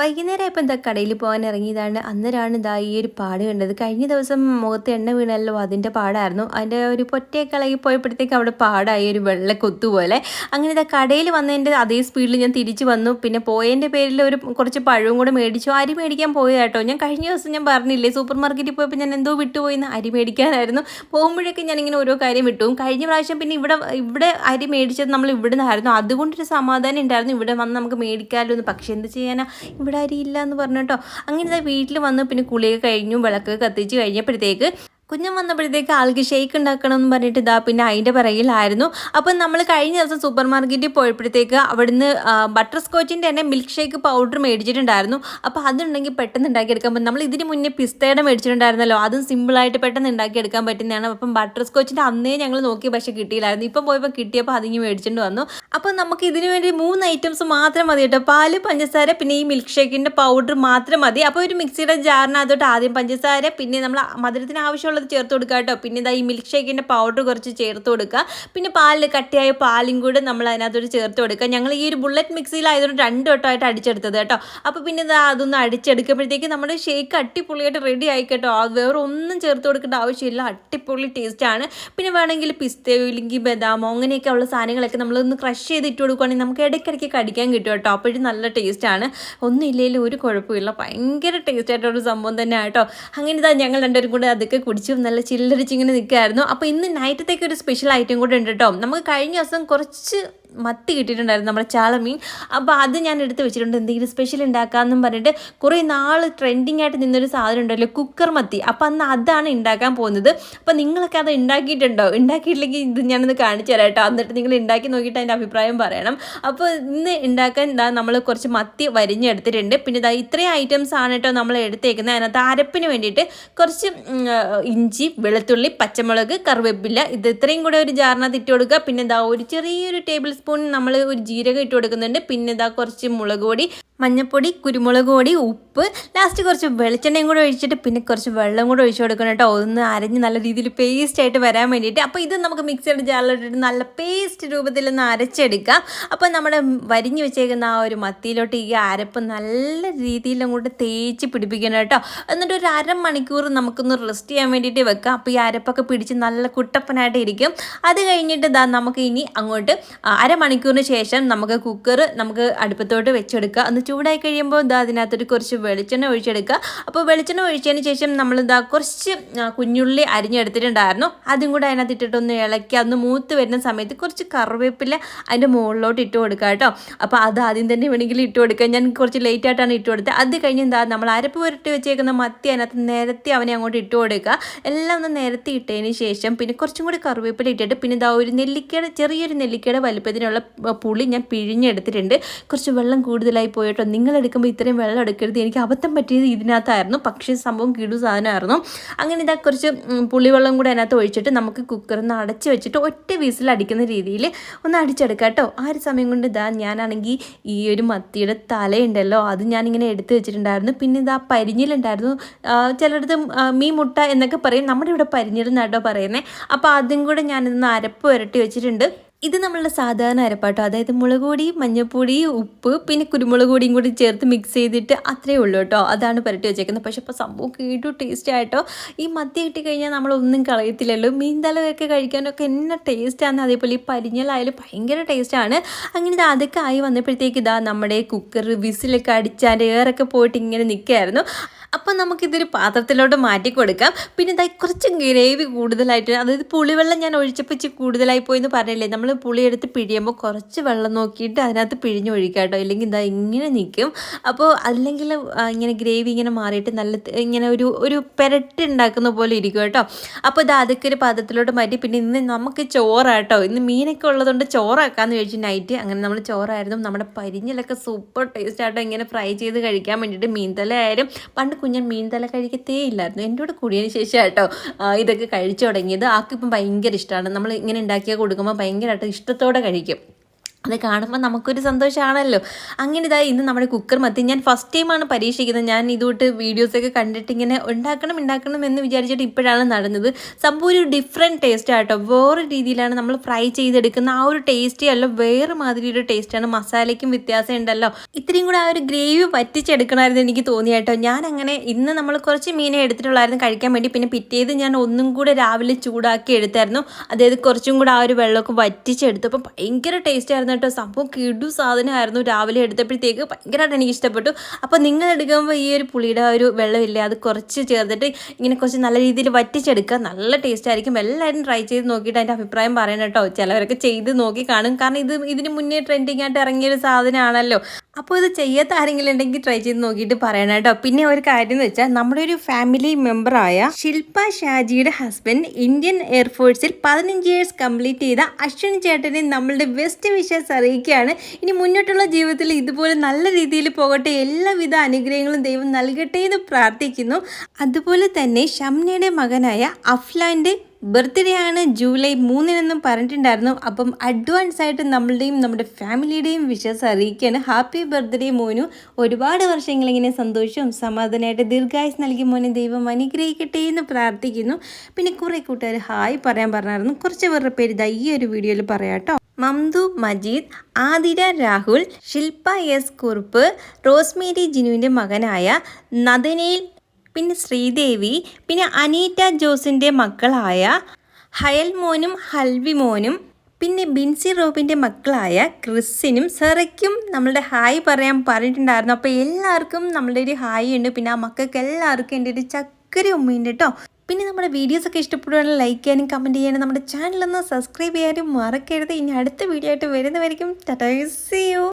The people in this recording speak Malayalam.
വൈകുന്നേരം ഇപ്പം എന്താ കടയിൽ പോകാൻ ഇറങ്ങിയതാണ്. അന്നേരമാണ് ഇതാ ഈ ഒരു പാട് കണ്ടത്. കഴിഞ്ഞ ദിവസം മുഖത്ത് എണ്ണ വീണല്ലോ അതിന്റെ പാടായിരുന്നു. അതിന്റെ ഒരു പൊറ്റയൊക്കെ ഇളകി പോയപ്പോഴത്തേക്ക് അവിടെ പാടായി ഒരു വെള്ള കൊത്തു പോലെ. അങ്ങനെ ഇതാ കടയിൽ വന്നതിന്റെ അതേ സ്പീഡിൽ ഞാൻ തിരിച്ചു വന്നു. പിന്നെ പോയതിന്റെ പേരിൽ ഒരു കുറച്ച് പഴവും കൂടെ മേടിച്ചു. അരി മേടിക്കാൻ പോയതാട്ടോ. ഞാൻ കഴിഞ്ഞ ദിവസം ഞാൻ പറഞ്ഞില്ലേ സൂപ്പർ മാർക്കറ്റിൽ പോയപ്പോൾ ഞാൻ എന്തോ വിട്ടുപോയിന്ന്. അരി മേടിക്കാനായിരുന്നു. പോകുമ്പോഴൊക്കെ ഞാനിങ്ങനെ ഓരോ കാര്യം വിട്ടു. കഴിഞ്ഞ പ്രാവശ്യം പിന്നെ ഇവിടെ ഇവിടെ അരി മേടിച്ചത് നമ്മൾ ഇവിടെ നിന്നായിരുന്നു അതുകൊണ്ടൊരു സമാധാനം ഉണ്ടായിരുന്നു. ഇവിടെ വന്ന് നമുക്ക് മേടിക്കാമല്ലോ എന്ന് പക്ഷേ എന്ത് ചെയ്യാനാ? ഇവിടെ അരിയില്ല എന്ന് പറഞ്ഞു കേട്ടോ. അങ്ങനെ വീട്ടിൽ വന്ന് പിന്നെ കുളിയൊക്കെ കഴിഞ്ഞു വിളക്ക് കത്തിച്ച് കഴിഞ്ഞപ്പോഴത്തേക്ക് കുഞ്ഞൻ വന്നപ്പോഴത്തേക്ക് ആൾക്ക് ഷേക്ക് ഉണ്ടാക്കണം എന്ന് പറഞ്ഞിട്ട് ഇതാ പിന്നെ അതിന്റെ പിറകിലായിരുന്നു. അപ്പം നമ്മൾ കഴിഞ്ഞ ദിവസം സൂപ്പർ മാർക്കറ്റിൽ പോയപ്പോഴത്തേക്ക് അവിടുന്ന് ബട്ടർ സ്കോച്ചിന്റെ തന്നെ മിൽക്ക് ഷേക്ക് പൗഡർ മേടിച്ചിട്ടുണ്ടായിരുന്നു. അപ്പോൾ അതുണ്ടെങ്കിൽ പെട്ടെന്ന് ഉണ്ടാക്കിയെടുക്കാൻ പറ്റും. നമ്മൾ ഇതിന് മുന്നേ പിസ്തയുടെ മേടിച്ചിട്ടുണ്ടായിരുന്നല്ലോ. അതും സിമ്പിളായിട്ട് പെട്ടെന്ന് ഉണ്ടാക്കിയെടുക്കാൻ പറ്റുന്നതാണ്. അപ്പം ബട്ടർ സ്കോച്ചിന്റെ അന്നേ ഞങ്ങൾ നോക്കി പക്ഷേ കിട്ടിയില്ലായിരുന്നു. ഇപ്പം പോയപ്പോൾ കിട്ടിയപ്പോൾ അതിങ്ങ് മേടിച്ചിട്ട് വന്നു. അപ്പോൾ നമുക്ക് ഇതിനു വേണ്ടി മൂന്ന് ഐറ്റംസ് മാത്രം മതി കേട്ടോ. പാൽ പഞ്ചസാര പിന്നെ ഈ മിൽക്ക് ഷേക്കിന്റെ പൗഡർ മാത്രം മതി. അപ്പോൾ ഒരു മിക്സിയുടെ ജാറിനകത്തോട്ട് ആദ്യം പഞ്ചസാര പിന്നെ നമ്മൾ മധുരത്തിന് ആവശ്യമുള്ള ഉള്ളത് ചേർത്ത് കൊടുക്കുക കേട്ടോ. പിന്നെ ഇതാ ഈ മിൽക്ക് ഷേക്കിന്റെ പൗഡർ കുറച്ച് ചേർത്ത് കൊടുക്കുക. പിന്നെ പാലിൽ കട്ടിയായ പാലും കൂടെ നമ്മൾ അതിനകത്തോട് ചേർത്ത് കൊടുക്കുക. ഞങ്ങൾ ഈ ഒരു ബുള്ളറ്റ് മിക്സിയിലായതുകൊണ്ട് രണ്ട് വട്ടമായിട്ട് അടിച്ചെടുത്തത് കേട്ടോ. അപ്പോൾ പിന്നെ ഇതാ അതൊന്ന് അടിച്ചെടുക്കുമ്പോഴത്തേക്ക് നമ്മുടെ ഷേക്ക് അട്ടിപ്പൊളിയായിട്ട് റെഡി ആയി കേട്ടോ. വേറെ ഒന്നും ചേർത്ത് കൊടുക്കേണ്ട ആവശ്യമില്ല. അട്ടിപ്പൊളി ടേസ്റ്റാണ് പിന്നെ വേണമെങ്കിൽ പിസ്തയോ ഇല്ലെങ്കിൽ ബദാമോ അങ്ങനെയൊക്കെ ഉള്ള സാധനങ്ങളൊക്കെ നമ്മളൊന്ന് ക്രഷ് ചെയ്ത് ഇട്ട് കൊടുക്കുകയാണെങ്കിൽ നമുക്ക് ഇടയ്ക്കിടയ്ക്ക് കടിക്കാൻ കിട്ടും കേട്ടോ. അപ്പോഴും നല്ല ടേസ്റ്റാണ് ഒന്നും ഇല്ലെങ്കിലും ഒരു കുഴപ്പമില്ല. ഭയങ്കര ടേസ്റ്റ് ആയിട്ടുള്ള സംഭവം തന്നെ കേട്ടോ. അങ്ങനെ ഇതാ ഞങ്ങൾ രണ്ടുപേരും കൂടെ അതൊക്കെ കുടിച്ച് കഴിച്ചും നല്ല ചില്ലടിച്ചിങ്ങനെ നിൽക്കുകയായിരുന്നു അപ്പോൾ ഇന്ന് നൈറ്റത്തേക്ക് ഒരു സ്പെഷ്യൽ ഐറ്റം കൂടെ ഉണ്ട് കേട്ടോ നമുക്ക് കഴിഞ്ഞ ദിവസം കുറച്ച് മത്തി കിട്ടിയിട്ടുണ്ടായിരുന്നു നമ്മുടെ ചാളമീൻ. അപ്പോൾ അത് ഞാൻ എടുത്ത് വെച്ചിട്ടുണ്ട്. എന്തെങ്കിലും സ്പെഷ്യൽ ഉണ്ടാക്കാമെന്നും പറഞ്ഞിട്ട് കുറേ നാൾ ട്രെൻഡിങ് ആയിട്ട് നിന്നൊരു സാധനം ഉണ്ടല്ലോ കുക്കർ മത്തി. അപ്പോൾ അന്ന് അതാണ് ഉണ്ടാക്കാൻ പോകുന്നത്. അപ്പോൾ നിങ്ങളൊക്കെ അത് ഉണ്ടാക്കിയിട്ടുണ്ടോ? ഉണ്ടാക്കിയിട്ടില്ലെങ്കിൽ ഇത് ഞാനൊന്ന് കാണിച്ചു തരാം കേട്ടോ എന്നിട്ട് നിങ്ങൾ ഉണ്ടാക്കി നോക്കിയിട്ട് അതിന്റെ അഭിപ്രായം പറയണം. അപ്പോൾ ഇന്ന് ഉണ്ടാക്കാൻ ഇതാ നമ്മൾ കുറച്ച് മത്തി വരിഞ്ഞെടുത്തിട്ടുണ്ട്. പിന്നെ ഇതാ ഇത്രയും ഐറ്റംസ് ആണ് കേട്ടോ നമ്മൾ എടുത്തേക്കുന്നത്. അതിനകത്ത് അരപ്പിന് വേണ്ടിയിട്ട് കുറച്ച് ഇഞ്ചി വെളുത്തുള്ളി പച്ചമുളക് കറിവേപ്പില. ഇത് ഇത്രയും കൂടെ ഒരു ജാറിനകത്ത് ഇട്ട് കൊടുക്കുക. പിന്നെ ഇതാ ഒരു ചെറിയൊരു ടേബിൾ സ്പൂൺ നമ്മൾ ഒരു ജീരകം ഇട്ട് കൊടുക്കുന്നുണ്ട്. പിന്നെ ഇതാ കുറച്ച് മുളക് പൊടി മഞ്ഞൾപ്പൊടി കുരുമുളക് പൊടി ഉപ്പ്. ലാസ്റ്റ് കുറച്ച് വെളിച്ചെണ്ണയും കൂടെ ഒഴിച്ചിട്ട് പിന്നെ കുറച്ച് വെള്ളം കൂടെ ഒഴിച്ചു കൊടുക്കണം കേട്ടോ. ഒന്ന് അരഞ്ഞ് നല്ല രീതിയിൽ പേസ്റ്റ് ആയിട്ട് വരാൻ വേണ്ടിയിട്ട്. അപ്പോൾ ഇത് നമുക്ക് മിക്സിയുടെ ജാറിലിട്ടിട്ട് നല്ല പേസ്റ്റ് രൂപത്തിൽ ഒന്ന് അരച്ചെടുക്കാം. അപ്പോൾ നമ്മുടെ വരിഞ്ഞ് വെച്ചേക്കുന്ന ആ ഒരു മത്തിയിലോട്ട് ഈ അരപ്പ് നല്ല രീതിയിൽ അങ്ങോട്ട് തേച്ച് പിടിപ്പിക്കണം കേട്ടോ. എന്നിട്ട് ഒരു അരമണിക്കൂർ നമുക്കൊന്ന് റെസ്റ്റ് ചെയ്യാൻ വേണ്ടിയിട്ട് വെക്കുക. അപ്പോൾ ഈ അരപ്പൊക്കെ പിടിച്ച് നല്ല കുട്ടപ്പനായിട്ട് ഇരിക്കും അത് കഴിഞ്ഞിട്ട് ഇതാ നമുക്ക് ഇനി അങ്ങോട്ട് അരമണിക്കൂറിന് ശേഷം നമുക്ക് കുക്കർ നമുക്ക് അടുപ്പത്തോട്ട് വെച്ചെടുക്കുക. അന്ന് ചൂടായി കഴിയുമ്പോൾ ഇതാ അതിനകത്തൊരു കുറച്ച് വെളിച്ചെണ്ണ ഒഴിച്ചെടുക്കുക. അപ്പോൾ വെളിച്ചെണ്ണ ഒഴിച്ചതിന് ശേഷം നമ്മൾ ഇതാ കുറച്ച് കുഞ്ഞുള്ളി അരിഞ്ഞെടുത്തിട്ടുണ്ടായിരുന്നു. അതും കൂടെ അതിനകത്ത് ഇട്ടിട്ടൊന്ന് ഇളക്കി അന്ന് മൂത്ത് വരുന്ന സമയത്ത് കുറച്ച് കറിവേപ്പില അതിന്റെ മുകളിലോട്ട് ഇട്ട് കൊടുക്കുക കേട്ടോ. അപ്പോൾ അത് ആദ്യം തന്നെ വേണമെങ്കിൽ ഇട്ട് കൊടുക്കുക. ഞാൻ കുറച്ച് ലേറ്റ് ആയിട്ടാണ് ഇട്ട് കൊടുത്തത്. അത് കഴിഞ്ഞ് എന്താ നമ്മൾ അരപ്പ് പുരട്ടി വെച്ചേക്കുന്ന മത്തി അതിനകത്ത് നിരത്തി അവനെ അങ്ങോട്ട് ഇട്ട് കൊടുക്കുക. എല്ലാം ഒന്ന് നിരത്തി ഇട്ടതിന് ശേഷം പിന്നെ കുറച്ചും കൂടി കറിവേപ്പില ഇട്ടിട്ട് പിന്നെ ഇതാ ഒരു നെല്ലിക്കയുടെ ചെറിയൊരു നെല്ലിക്കയുടെ വലുപ്പത്തിനുള്ള പുളി ഞാൻ പിഴിഞ്ഞെടുത്തിട്ടുണ്ട്. കുറച്ച് വെള്ളം കൂടുതലായി പോയിട്ടോ? നിങ്ങൾ എടുക്കുമ്പോൾ ഇത്രയും വെള്ളം എടുക്കരുത്. എനിക്ക് അബദ്ധം പറ്റിയത് ഇതിനകത്തായിരുന്നു. പക്ഷേ സംഭവം കിടു സാധനമായിരുന്നു. അങ്ങനെ ഇതാ കുറച്ച് പുളിവെള്ളം കൂടെ അതിനകത്ത് ഒഴിച്ചിട്ട് നമുക്ക് കുക്കറിന്ന് അടച്ച് വെച്ചിട്ട് ഒറ്റ വീസിൽ അടിക്കുന്ന രീതിയിൽ ഒന്ന് അടിച്ചെടുക്കാം കേട്ടോ. ആ ഒരു സമയം കൊണ്ട് ഇതാ ഞാനാണെങ്കിൽ ഈ ഒരു മത്തിയുടെ തലയുണ്ടല്ലോ അത് ഞാനിങ്ങനെ എടുത്ത് വെച്ചിട്ടുണ്ടായിരുന്നു. പിന്നെ ഇതാ പരിഞ്ഞിലുണ്ടായിരുന്നു. ചിലടത്ത് മീൻ മുട്ട എന്നൊക്കെ പറയും നമ്മുടെ ഇവിടെ പരിഞ്ഞിൽ നട്ടോ പറയുന്നത് അപ്പോൾ ആദ്യം കൂടെ ഞാനിന്ന് അരപ്പ് വരട്ടി വെച്ചിട്ടുണ്ട്. ഇത് നമ്മളുടെ സാധാരണ അരപ്പാട്ടോ. അതായത് മുളക് പൊടി മഞ്ഞൾപ്പൊടി ഉപ്പ് പിന്നെ കുരുമുളക് പൊടിയും കൂടി ചേർത്ത് മിക്സ് ചെയ്തിട്ട് അത്രയേ ഉള്ളൂ കേട്ടോ അതാണ് പുരട്ടി വെച്ചേക്കുന്നത്. പക്ഷേ ഇപ്പോൾ സംഭവം കേട്ടു ടേസ്റ്റ് ആയിട്ടോ ഈ മദ്യ കിട്ടി കഴിഞ്ഞാൽ നമ്മളൊന്നും കളയത്തില്ലല്ലോ. മീൻ തലയൊക്കെ കഴിക്കാനൊക്കെ എന്നെ ടേസ്റ്റാണ് അതേപോലെ ഈ പരിഞ്ഞലായാലും ഭയങ്കര ടേസ്റ്റാണ് അങ്ങനെ ഇത് അതൊക്കെ ആയി വന്നപ്പോഴത്തേക്ക് ഇതാ നമ്മുടെ കുക്കർ വിസിലൊക്കെ അടിച്ചാൽ ഏറൊക്കെ പോയിട്ട് ഇങ്ങനെ നിൽക്കുകയായിരുന്നു അപ്പോൾ നമുക്കിതൊരു പാത്രത്തിലോട്ട് മാറ്റി കൊടുക്കാം. പിന്നെ ഇതായി കുറച്ച് ഗ്രേവി കൂടുതലായിട്ട് അതായത് പുളിവെള്ളം ഞാൻ ഒഴിച്ചപ്പോൾ ഇച്ചിരി കൂടുതലായി പോയി എന്ന് പറഞ്ഞില്ലേ? നമ്മൾ പുളി എടുത്ത് പിഴിയുമ്പോൾ കുറച്ച് വെള്ളം നോക്കിയിട്ട് അതിനകത്ത് പിഴിഞ്ഞ് ഒഴിക്കാം കേട്ടോ. ഇല്ലെങ്കിൽ ഇതാ ഇങ്ങനെ നിൽക്കും. അപ്പോൾ അല്ലെങ്കിൽ ഇങ്ങനെ ഗ്രേവി ഇങ്ങനെ മാറിയിട്ട് നല്ല ഇങ്ങനെ ഒരു ഒരു പെരട്ടി ഉണ്ടാക്കുന്ന പോലെ ഇരിക്കും കേട്ടോ. അപ്പോൾ ഇത് അതൊക്കെ ഒരു പാത്രത്തിലോട്ട് മാറ്റി. പിന്നെ ഇന്ന് നമുക്ക് ചോറാട്ടോ ഇന്ന് മീനൊക്കെ ഉള്ളതുകൊണ്ട് ചോറാക്കാമെന്ന് ചോദിച്ചു നൈറ്റ് അങ്ങനെ നമ്മൾ ചോറായിരുന്നു. നമ്മുടെ പരിഞ്ഞിലൊക്കെ സൂപ്പർ ടേസ്റ്റ് ആട്ടോ ഇങ്ങനെ ഫ്രൈ ചെയ്ത് കഴിക്കാൻ വേണ്ടിയിട്ട് മീൻ തല ആയാലും പണ്ട് കുഞ്ഞൻ മീൻ തല കഴിക്കത്തേ ഇല്ലായിരുന്നു. എന്റെ കൂടെ കൂടിയതിന് ശേഷം കേട്ടോ ഇതൊക്കെ കഴിച്ചു തുടങ്ങിയത്. ആക്കിപ്പം ഭയങ്കര ഇഷ്ടമാണ്. നമ്മൾ ഇങ്ങനെ ഉണ്ടാക്കിയാൽ കൊടുക്കുമ്പോൾ ഭയങ്കരമായിട്ട് ഇഷ്ടത്തോടെ കഴിക്കും. അത് കാണുമ്പോൾ നമുക്കൊരു സന്തോഷമാണല്ലോ അങ്ങനെ ഇതായി ഇന്ന് നമ്മുടെ കുക്കർ മത്തി. ഞാൻ ഫസ്റ്റ് ടൈമാണ് പരീക്ഷിക്കുന്നത്. ഞാൻ ഇതുകൊണ്ട് വീഡിയോസൊക്കെ കണ്ടിട്ട് ഇങ്ങനെ ഉണ്ടാക്കണം ഉണ്ടാക്കണം എന്ന് വിചാരിച്ചിട്ട് ഇപ്പോഴാണ് നടന്നത്. സംഭവം ഒരു ഡിഫറെന്റ് ടേസ്റ്റ് ആട്ടോ. വേറെ രീതിയിലാണ് നമ്മൾ ഫ്രൈ ചെയ്തെടുക്കുന്ന ആ ഒരു ടേസ്റ്റ് അല്ല വേറെ മാതിരി ഒരു ടേസ്റ്റാണ് മസാലയ്ക്കും വ്യത്യാസം ഉണ്ടല്ലോ. ഇത്രയും കൂടെ ആ ഒരു ഗ്രേവി വറ്റിച്ചെടുക്കണമായിരുന്നു എനിക്ക് തോന്നിയാട്ടോ ഞാൻ അങ്ങനെ ഇന്ന് നമ്മൾ കുറച്ച് മീനെ എടുത്തിട്ടുള്ളായിരുന്നു കഴിക്കാൻ വേണ്ടി. പിന്നെ പിറ്റേത് ഞാൻ ഒന്നും കൂടെ രാവിലെ ചൂടാക്കി എടുത്തായിരുന്നു. അതായത് കുറച്ചും കൂടെ ആ ഒരു വെള്ളമൊക്കെ വറ്റിച്ചെടുത്തു. അപ്പം ഭയങ്കര ടേസ്റ്റ് ആയിരുന്നു കേട്ടോ സംഭവം കിടു സാധനമായിരുന്നു രാവിലെ എടുത്തപ്പോഴത്തേക്ക് ഭയങ്കരമായിട്ട് എനിക്ക് ഇഷ്ടപ്പെട്ടു അപ്പോൾ നിങ്ങൾ എടുക്കുമ്പോൾ ഈ ഒരു പുളിയുടെ ഒരു വെള്ളമില്ലേ അത് കുറച്ച് ചേർത്തിട്ട് ഇങ്ങനെ കുറച്ച് നല്ല രീതിയിൽ വറ്റിച്ചെടുക്കുക. നല്ല ടേസ്റ്റ് ആയിരിക്കും. എല്ലാവരും ട്രൈ ചെയ്ത് നോക്കിയിട്ട് അതിന്റെ അഭിപ്രായം പറയണം കേട്ടോ. ചിലവരൊക്കെ ചെയ്ത് നോക്കി കാണും. കാരണം ഇത് ഇതിന് മുന്നേ ട്രെൻഡിങ് ആയിട്ട് ഇറങ്ങിയൊരു സാധനമാണല്ലോ. അപ്പോൾ ഇത് ചെയ്യാത്ത ആരെങ്കിലും ഉണ്ടെങ്കിൽ ട്രൈ ചെയ്ത് നോക്കിയിട്ട് പറയണം കേട്ടോ. പിന്നെ ഒരു കാര്യം എന്ന് വെച്ചാൽ നമ്മുടെ ഒരു ഫാമിലി മെമ്പറായ ശില്പ ഷാജിയുടെ ഹസ്ബൻഡ് ഇന്ത്യൻ എയർഫോഴ്സിൽ പതിനഞ്ച് ഇയേഴ്സ് കംപ്ലീറ്റ് ചെയ്ത അശ്വിൻ ചേട്ടനെ നമ്മളുടെ ബെസ്റ്റ് വിഷസ് അറിയിക്കുകയാണ്. ഇനി മുന്നോട്ടുള്ള ജീവിതത്തിൽ ഇതുപോലെ നല്ല രീതിയിൽ പോകട്ടെ എല്ലാവിധ അനുഗ്രഹങ്ങളും ദൈവം നൽകട്ടെ എന്ന് പ്രാർത്ഥിക്കുന്നു. അതുപോലെ തന്നെ ഷംനയുടെ മകനായ അഫ്ലാന്റെ ബർത്ത്ഡേ ആണ് ജൂലൈ മൂന്നിനെന്നും പറഞ്ഞിട്ടുണ്ടായിരുന്നു. അപ്പം അഡ്വാൻസ് ആയിട്ട് നമ്മളുടെയും നമ്മുടെ ഫാമിലിയുടെയും വിഷസ് അറിയിക്കുകയാണ്. ഹാപ്പി ബർത്ത്ഡേ മോനു. ഒരുപാട് വർഷങ്ങളിങ്ങനെ സന്തോഷവും സമാധാനമായിട്ട് ദീർഘായുസ് നൽകി മോനെ ദൈവം അനുഗ്രഹിക്കട്ടെ എന്ന് പ്രാർത്ഥിക്കുന്നു. പിന്നെ കുറേ കൂട്ടുകാർ ഹായ് പറയാൻ പറഞ്ഞായിരുന്നു. കുറച്ച് പേരുടെ പേര് ഇതാ ഈ ഒരു വീഡിയോയിൽ പറയാം മംതു മജീദ് ആതിര രാഹുൽ ശില്പ എസ് കുറുപ്പ് റോസ്മേരി ജിനുവിന്റെ മകനായ നദനയിൽ പിന്നെ ശ്രീദേവി പിന്നെ അനീറ്റ ജോസിന്റെ മക്കളായ ഹയൽ മോനും ഹൽവി മോനും പിന്നെ ബിൻസി റോബിന്റെ മക്കളായ ക്രിസ്സിനും സെറയ്ക്കും നമ്മളുടെ ഹായ് പറയാൻ പറഞ്ഞിട്ടുണ്ടായിരുന്നു. അപ്പോൾ എല്ലാവർക്കും നമ്മളുടെ ഒരു ഹായ് ഉണ്ട്. പിന്നെ ആ മക്കൾക്ക് എല്ലാവർക്കും എന്റെ ഒരു ചക്കര ഉമ്മയുണ്ട് കേട്ടോ പിന്നെ നമ്മുടെ വീഡിയോസ് ഒക്കെ ലൈക്ക് ചെയ്യാനും കമന്റ് ചെയ്യാനും നമ്മുടെ ചാനലൊന്ന് സബ്സ്ക്രൈബ് ചെയ്യാനും മറക്കരുത്. ഇനി അടുത്ത വീഡിയോ ആയിട്ട് വരുന്നവരിക്കും ടാറ്റാ സി യു